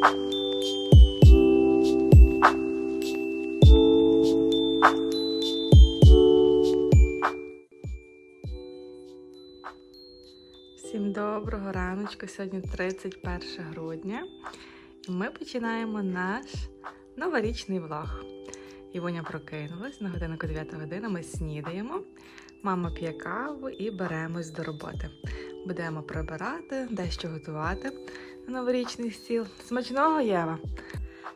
Всім доброго раночку. Сьогодні 31 грудня. І ми починаємо наш новорічний влог. Івоня прокинулась на годинку 9 година. Ми снідаємо. Мама п'є каву і беремось до роботи. Будемо прибирати, дещо готувати на новорічний стіл. Смачного Єва!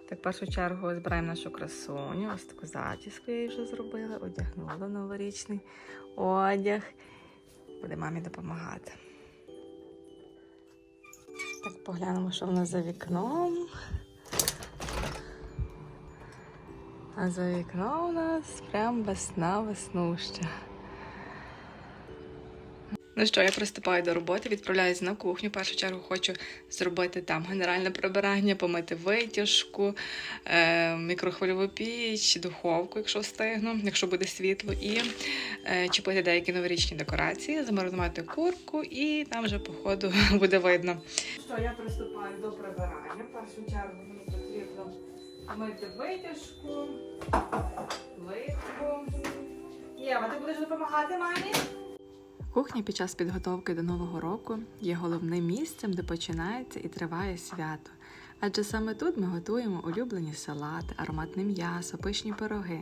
Так, в першу чергу збираємо нашу красуню. Ось таку зачіску я їй вже зробила, одягнула новорічний одяг. Буде мамі допомагати. Так, поглянемо, що в нас за вікном. А за вікном у нас прям весна веснуща. Ну що, я приступаю до роботи, відправляюсь на кухню. В першу чергу хочу зробити там генеральне прибирання, помити витяжку, е, мікрохвильову піч, духовку, якщо встигну, якщо буде світло, і е, чіпити деякі новорічні декорації, замаринувати курку, і там вже по ходу буде видно. Що я приступаю до прибирання. В першу чергу мені потрібно мити витяжку, плитку. Єва, ти будеш допомагати мамі? Кухня під час підготовки до Нового року є головним місцем, де починається і триває свято. Адже саме тут ми готуємо улюблені салати, ароматне м'ясо, пишні пироги,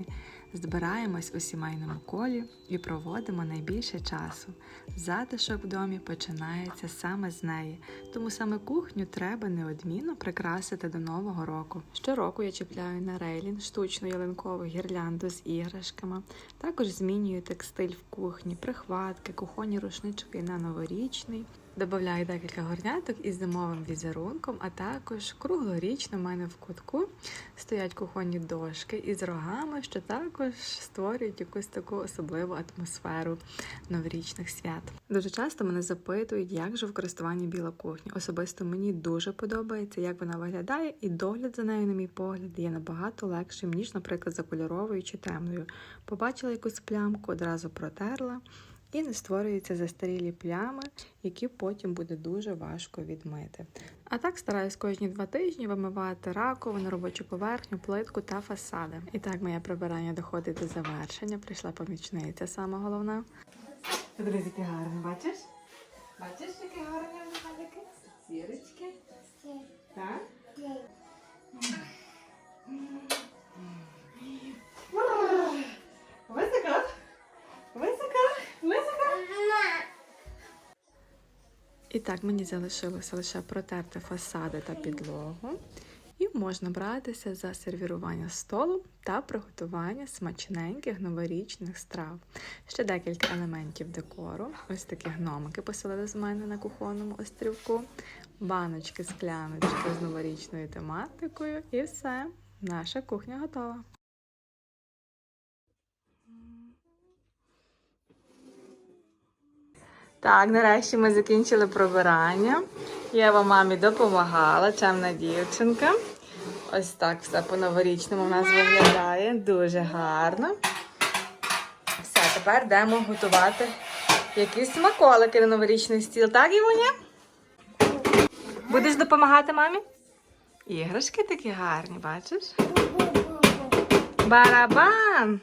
збираємось у сімейному колі і проводимо найбільше часу. Затишок в домі починається саме з неї, тому саме кухню треба неодмінно прикрасити до Нового року. Щороку я чіпляю на рейлін штучну ялинкову гірлянду з іграшками, також змінюю текстиль в кухні, прихватки, кухонні рушнички на новорічний. Добавляю декілька горняток із зимовим візерунком, а також круглорічно в мене в кутку стоять кухонні дошки із рогами, що також створюють якусь таку особливу атмосферу новорічних свят. Дуже часто мене запитують, як же в користуванні біла кухня. Особисто мені дуже подобається, як вона виглядає, і догляд за нею, на мій погляд, є набагато легшим, ніж, наприклад, за кольоровою чи темною. Побачила якусь плямку, одразу протерла. І не створюються застарілі плями, які потім буде дуже важко відмити. А так стараюсь кожні два тижні вимивати раковину, робочу поверхню, плитку та фасади. І так моє прибирання доходить до завершення. Прийшла помічниця, сама головна. Подивись, які гарні, бачиш? Бачиш, які гарні виглядики? Сірочки. Так? І так, мені залишилося лише протерти фасади та підлогу. І можна братися за сервірування столу та приготування смачненьких новорічних страв. Ще декілька елементів декору. Ось такі гномики поселили з мене на кухонному острівку, баночки, скляночки з новорічною тематикою. І все, наша кухня готова. Так, нарешті ми закінчили прибирання. Єва мамі допомагала, чемна дівчинка. Ось так все по-новорічному в нас виглядає. Дуже гарно. Все, тепер йдемо готувати якісь смаколики на новорічний стіл. Так, Івоня? Будеш допомагати мамі? Іграшки такі гарні, бачиш? Барабан!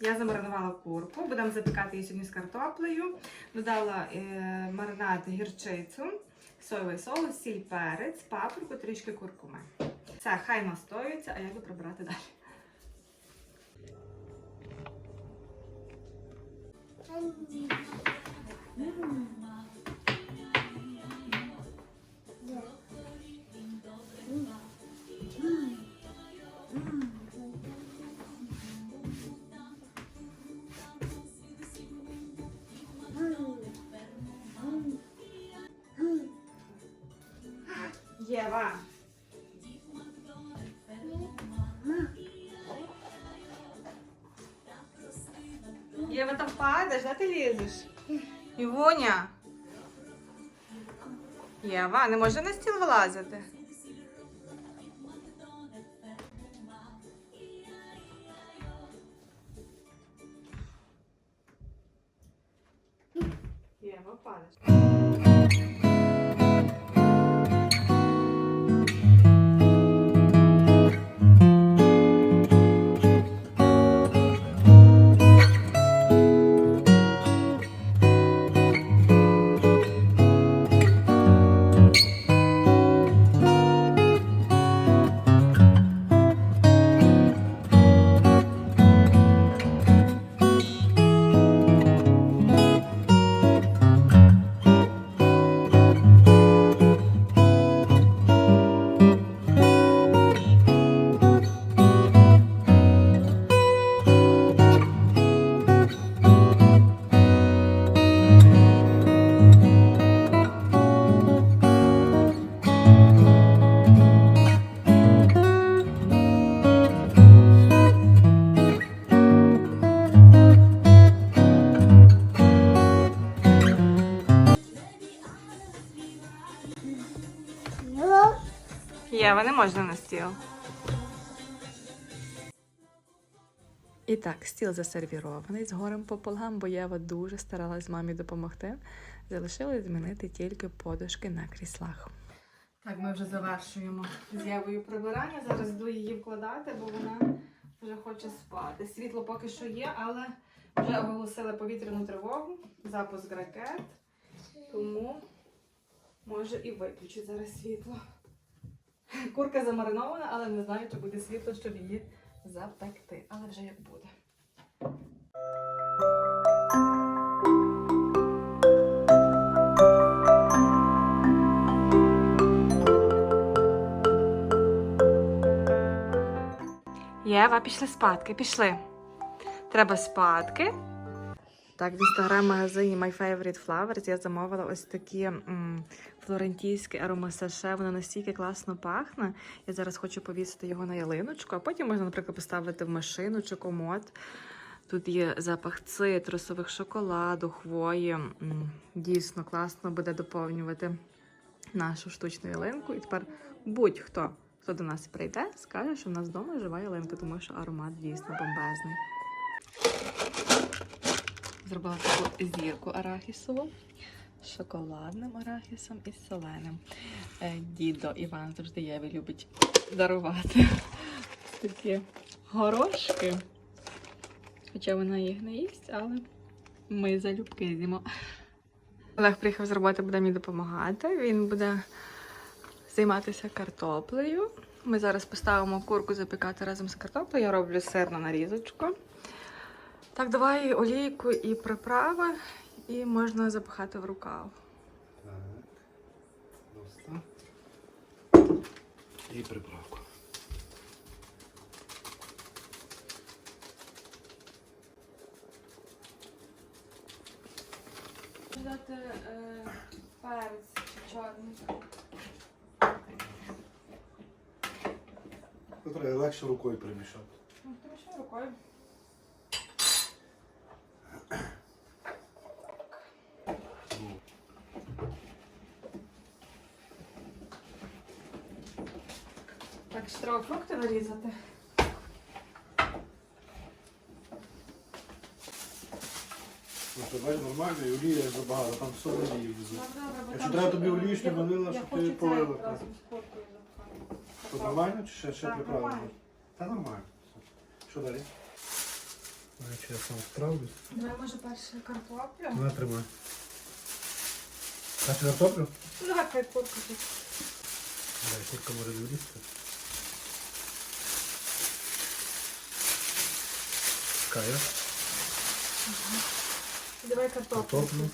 Я замаринувала курку, будемо запікати її сьогодні з картоплею. Додала е, маринад гірчицю, соєвий соус, сіль, перець, паприку, трішки куркуми. Все, хай настоюється, а я буду прибирати далі. Єва. Там падаєш, да ти лізеш? Івоня. Єва, не може на стіл вилазити. Єва, падаєш. Єва, не можна на стіл. І так, стіл засервірований з горем пополам, бо Єва дуже старалась мамі допомогти. Залишилось змінити тільки подушки на кріслах. Так, ми вже завершуємо з Євою прибирання. Зараз йду її вкладати, бо вона вже хоче спати. Світло поки що є, але вже оголосили повітряну тривогу, запуск ракет. Тому може і виключить зараз світло. Курка замаринована, але не знаю, чи буде світло, щоб її запекти. Але вже як буде. Єва, пішли спадки, пішли. Треба спадки. Так, в інстаграм-магазині My Favorite Flowers я замовила ось такі м, флорентійське аромасаше. Воно настільки класно пахне. Я зараз хочу повісити його на ялиночку, а потім можна, наприклад, поставити в машину чи комод. Тут є запах цитрусових, шоколаду, хвої. Дійсно класно буде доповнювати нашу штучну ялинку. І тепер будь-хто, хто до нас прийде, скаже, що в нас вдома жива ялинка, тому що аромат дійсно бомбезний. Зробила таку зірку арахісову з шоколадним арахісом і з соленим. Е, Дідо Іван завжди Єві любить дарувати такі горошки. Хоча вона їх не їсть, але ми залюбки їдемо. Олег приїхав з роботи, буде мені допомагати. Він буде займатися картоплею. Ми зараз поставимо курку запікати разом з картоплею. Я роблю сирну нарізочку. Так, давай олійку і приправи, і можна запихати в рукав. Так. Доста. І приправку. Додати е, перець чорний. Тут треба легше рукою примішати. Ну, тому рукою. Ну, Так, фрукти нарізати. Ну, бачиш, нормально, і олія забагато, там все олії бо Якщо треба тобі олію, щоб я- щоб ти полила. Що, нормально чи ще, ще нормально. Та нормально. Що далі? Значить, я сам справлюсь. Давай, може, перше картоплю? На, тримай. Першу картоплю? Ну, давай хай курку тут. Давай, курка може Кая. Давай картоплю. Картоплю.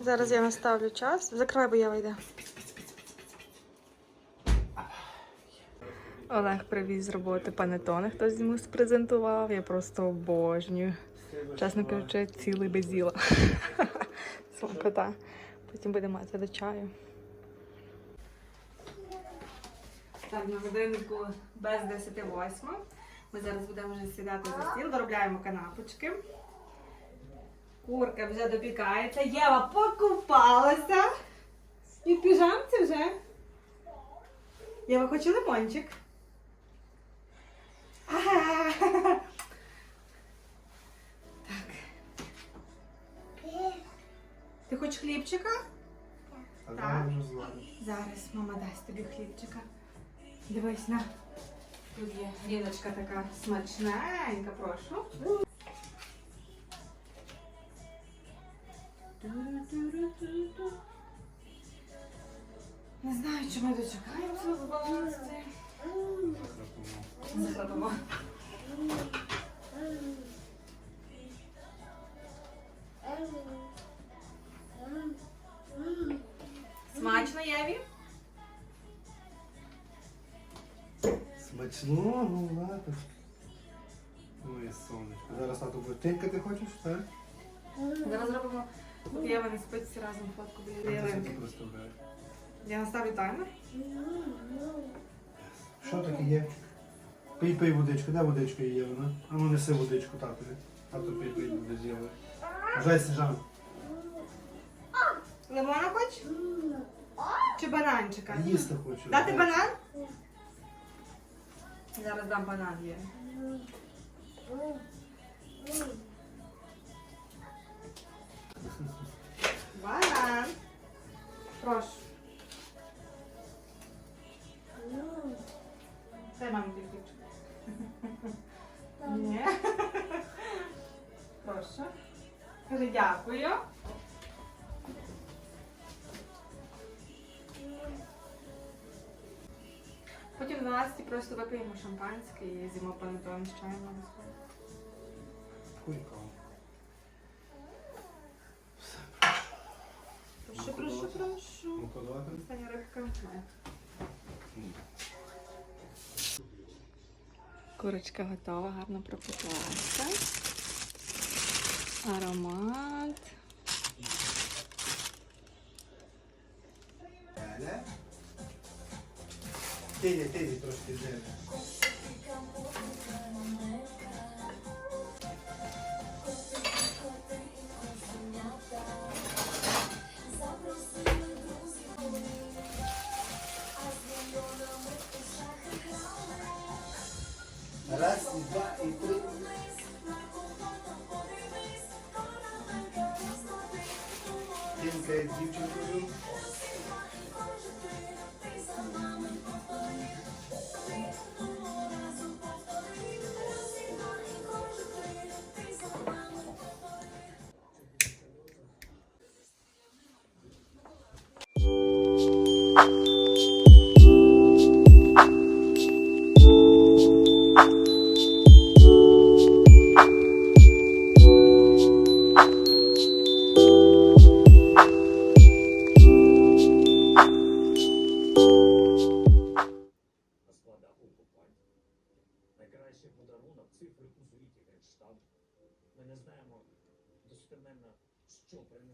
Зараз я наставлю час. Закривай, бо я вийде. Олег привіз з роботи панетони, хтось йому спрезентував. Я просто обожнюю. Чесно кажучи, цілий без діла. Смакота. Потім будемо мати до чаю. Так, на годиннику без 10.08. Ми зараз будемо вже сідати за стіл, доробляємо канапочки. Курка вже допікається. Єва покупалася. І в піжамці вже. Єва хоче лимончик. Ага. Ти хочеш хлібчика? А Так. зараз вже звариш. Зараз мама дасть тобі хлібчика. Дивись на. Тут є ріночка така смачненька, прошу. Ту-ру-ту-ру-ту-ту. Не знаю, чи ми дочекаємося з 12. Захлопимо. Смачно, Єві? Смачно, ну ладно. Ой, сонечко. Зараз тату буде тенька ти хочеш, так? Зараз зробимо, поки Єва не спить всі разом фотку біля ялинки. Я наставлю таймер. Що таке є? Пий, пий водичку, де водичка є вона? А ну неси водичку татові. Тато пий, пий буде з'їли. Бажай Сніжан. Лимона хочеш? Чи бананчика? Їсти хочу. Дати банан? Зараз дам банан є. Банан. Прошу. Дай мамі. Ні. Прошу. Кажи дякую. 12 просто вип'ємо шампанське і з'їмо панетон з чаєм обов'язково. Хуйка. Прошу, прошу, прошу. Ну, подавати? Остання рибка. Курочка готова, гарно пропеклася. Аромат. Тиді, тиді трошки. Раз,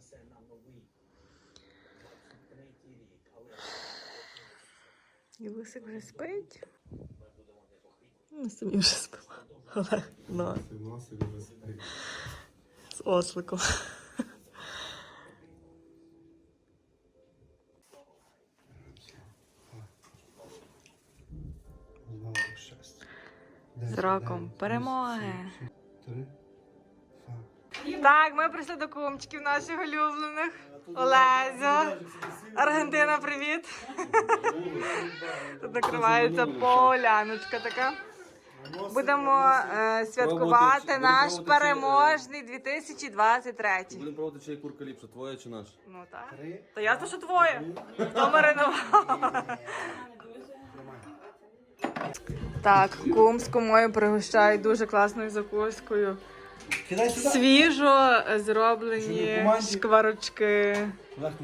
що принесе нам новий 23 рік, але Ілусик вже спить. будемо самі вже спимо. Олег, ну, з осликом. З роком перемоги. Три. Так, ми прийшли до кумчиків наших улюблених. Олезо. Аргентина, привіт. Тут накривається поляночка така. Будемо е, святкувати наш переможний 2023. Будемо пробувати, чия курка ліпша, твоя чи наша? Ну так. Та ясно, що твоє. Хто маринував? Так, кум з кумою пригощають дуже класною закускою. Кидай сюди. Свіжо зроблені шкварочки. Зразу.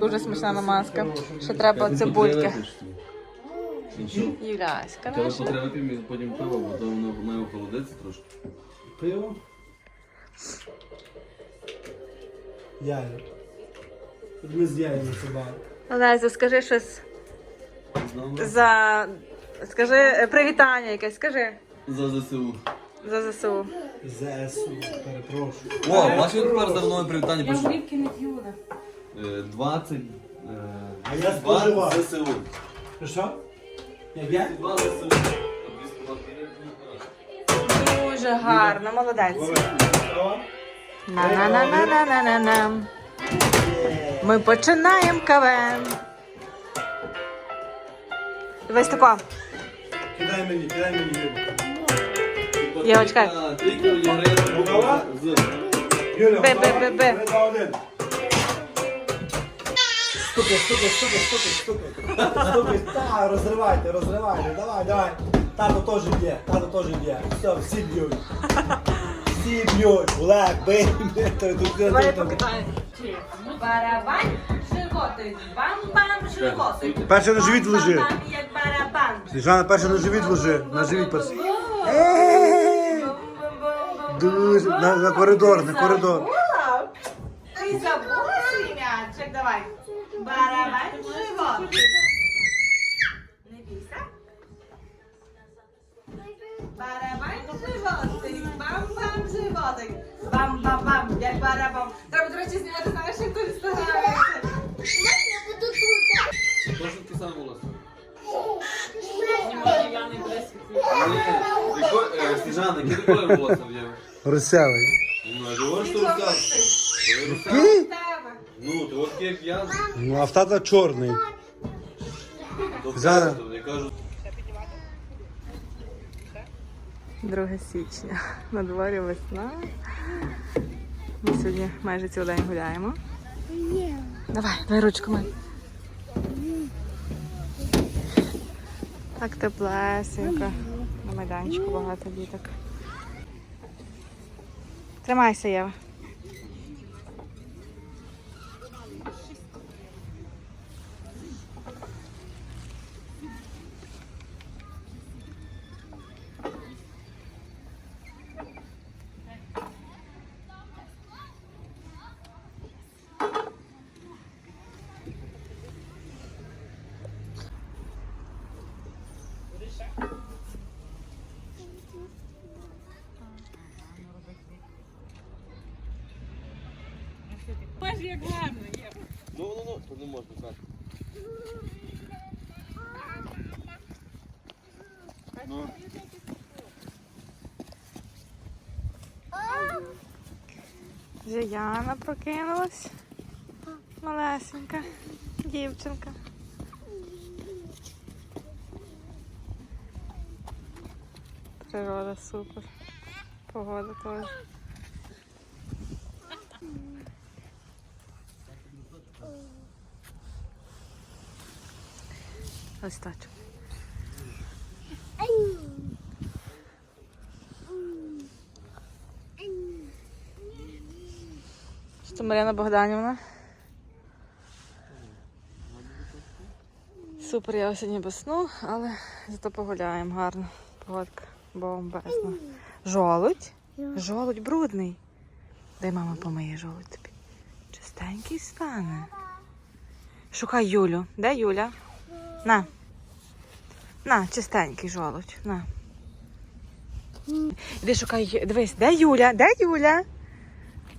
Дуже смачна намазка. Ще треба цибульки. Юляська Тебе наша. потреба пів, потім пиво, бо то воно має охолодитися трошки. Пиво. Яйця. Тут ми з яйцями собаки. Олеся, скажи щось за. Скажи привітання якесь, скажи за ЗСУ. За ЗСУ. ЗСУ, перепрошую. О, бачиш, тепер за мною привітання Я горівки не п'ю. Е, 20. е, А я споживаю. 20 ЗСУ. Що? Як я? 2 ЗСУ. Дуже гарно, молодець. Лове. На-на-на-на-на-на-на. Ми починаємо КВН. Дивись тако. Кидай мені, кидай мені рибу. З. Бе, бе, бе, бе. Стукай, стукай, стукай, стукай, стукай. Стукай, та, розривайте, розривайте, давай, давай. Тато теж б'є, тато теж б'є. Все, всі б'ють. Всі б'ють. Олег, бий, бий. Та тут Давай. Барабан, животи, бам-бам, животи. Перше на живіт лежи. Бам-бам, як барабан. Сніжана, перше на живіт ложи. На живіт перше. Ей! Дуже на, на коридор, на коридор. Ти забула свій м'ячик, давай. Барабан живот. Не бійся. Барабан животик, бам-бам животик. Бам-бам-бам, як барабам. Треба, до речі, знімати, знаєш, як користуватися. Я буду тут? Кожен ти сам волосся буде світлі. Ні. Яко- е, Сніжана, який ти колір волосся в? Русявий. Ну, я говорю, що? Який? Тебе. Ну, ти от як я. Ну, а в тата чорний. То Зараз. то Я кажу, 2 січня. На дворі весна. Ми сьогодні майже цілий день гуляємо. Давай, дай ручку май. Так теплесенько. На майданчику багато діток. Тримайся, Єва. Ну, ну, ну, то не можна так. Ну, Вже Яна прокинулась. Малесенька дівчинка. Природа супер. Погода теж. Ось так. Що Марина Богданівна? Супер, я сьогодні без сну, але зато погуляємо гарно. Погодка бомбезна. Жолудь? Жолудь брудний. Дай мама помиє жолудь тобі. Чистенький стане. Шукай Юлю. Де Юля? На. На, чистенький жолудь. На. Іди шукай. Дивись, де Юля? Де Юля?